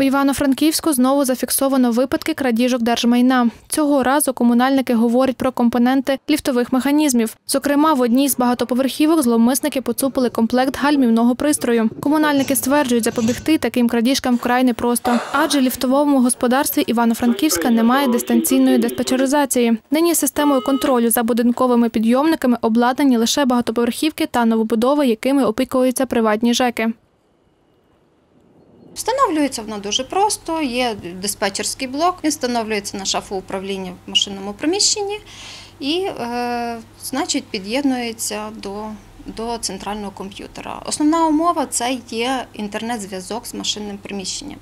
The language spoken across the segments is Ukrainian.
В Івано-Франківську знову зафіксовано випадки крадіжок держмайна. Цього разу комунальники говорять про компоненти ліфтових механізмів. Зокрема, в одній з багатоповерхівок зловмисники поцупили комплект гальмівного пристрою. Комунальники стверджують, запобігти таким крадіжкам вкрай непросто, адже ліфтовому господарстві Івано-Франківська немає дистанційної диспетчеризації. Нині системою контролю за будинковими підйомниками обладнані лише багатоповерхівки та новобудови, якими опікуються приватні ЖЕКи. Встановлюється вона дуже просто. Є диспетчерський блок, він встановлюється на шафу управління в машинному приміщенні і, е, значить, під'єднується до, до центрального комп'ютера. Основна умова це є інтернет-зв'язок з машинним приміщенням.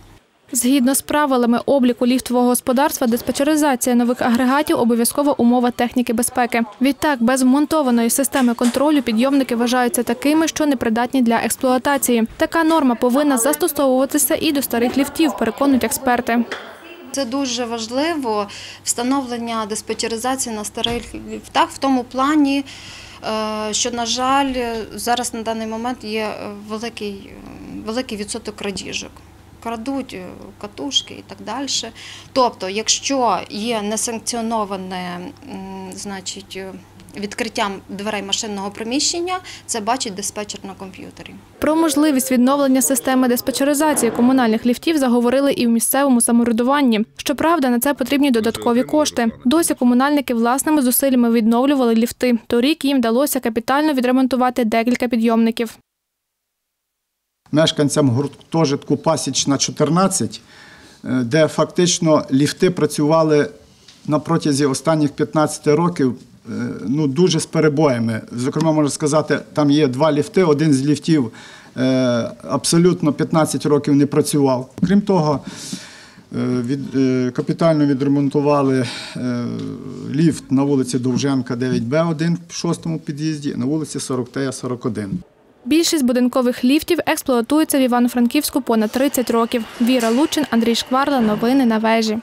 Згідно з правилами обліку ліфтового господарства, диспетчеризація нових агрегатів обов'язкова умова техніки безпеки. Відтак, без вмонтованої системи контролю підйомники вважаються такими, що непридатні для експлуатації. Така норма повинна застосовуватися і до старих ліфтів, переконують експерти. Це дуже важливо встановлення диспетчеризації на старих ліфтах в тому плані, е, що, на жаль, зараз на даний момент є е, великий, великий відсоток крадіжок. Крадуть е, катушки і так далі. Тобто, якщо є несанкціоноване значить, е, відкриттям дверей машинного приміщення, це бачить диспетчер на комп'ютері. Про можливість відновлення системи диспетчеризації комунальних ліфтів заговорили і в місцевому самоврядуванні. Щоправда, на це потрібні додаткові кошти. Досі комунальники власними зусиллями відновлювали ліфти. Торік їм вдалося капітально відремонтувати декілька підйомників. Мешканцям гуртожитку Пасічна 14, е, де фактично ліфти працювали на протязі останніх 15 років е, ну, дуже з перебоями. Зокрема, можна сказати, там є два ліфти. Один з ліфтів е, абсолютно 15 років не працював. Крім того, від, капітально відремонтували ліфт на вулиці Довженка 9Б1 в шостому під'їзді, на вулиці 40Т 41. Більшість будинкових ліфтів експлуатується в Івано-Франківську понад 30 років. Віра Лучин, Андрій Шкварла. Новини на вежі.